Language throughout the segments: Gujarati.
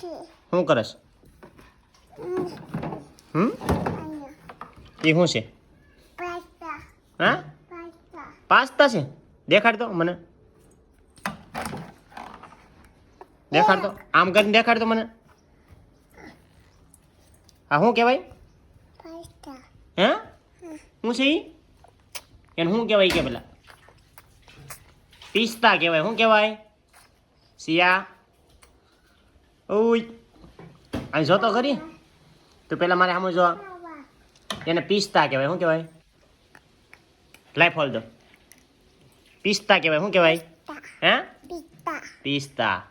શું કરસ હમ? એ શું છે? હા? પાસ્તા. છે? દેખાડતો મને. દેખાડતો. આમ કરીને દેખાડતો મને. આ શું કહેવાય? હે? શું છે એને શું કહેવાય કે પેલા? પિસ્તા કહેવાય. શું કહેવાય? સિયા ઓય અહીં જો તો ખરી. તો પેલા મારે આમ જો. એને પિસ્તા કહેવાય શું કહેવાય? લાઈ ફોલ દો. પિસ્તા કહેવાય શું કહેવાય? હે? પિસ્તા.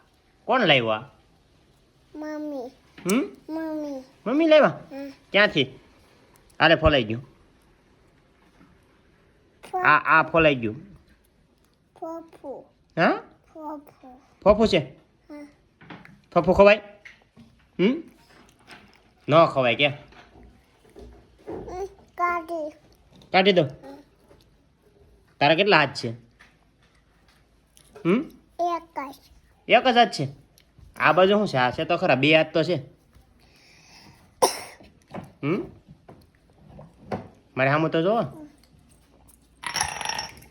કોણ લાવ્યા મમ્મી. હમ? મમ્મી. મમ્મી લાવ્યા? ક્યાંથી? અરે ફોલાઈ ગયું. આ આ ફોલાઈ ગયું. ફોફુ. હા? ફોફુ. ફોફું છે? ફોફું ખવાય હમ ન ખવાય કે કાઢી દો તારા કેટલા હાથ છે? હમ એક જ. એક જ હાથ છે? આ બાજુ શું છે? આ છે તો ખરા બે હાથ તો છે. હમ મારે સામું તો જોવો.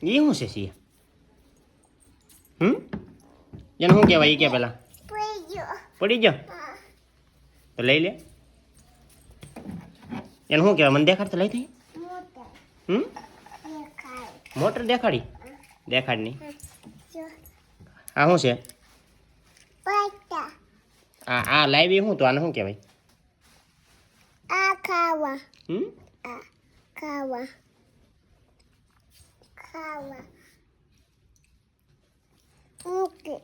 એ શું છે સિંહ હમ એને શું કહેવાય? એ કે પેલા. પડી જાઓ તો લઈ લે. એને શું કહેવાય? મને દેખાડ તો લઈ થઈ હમ? મોટર દેખાડી? દેખાડ નહીં. આ શું છે? આ આ લાવી શું? તો આને શું કહેવાય? આ ખાવા હમ? આ ખાવા ખાવા મૂકે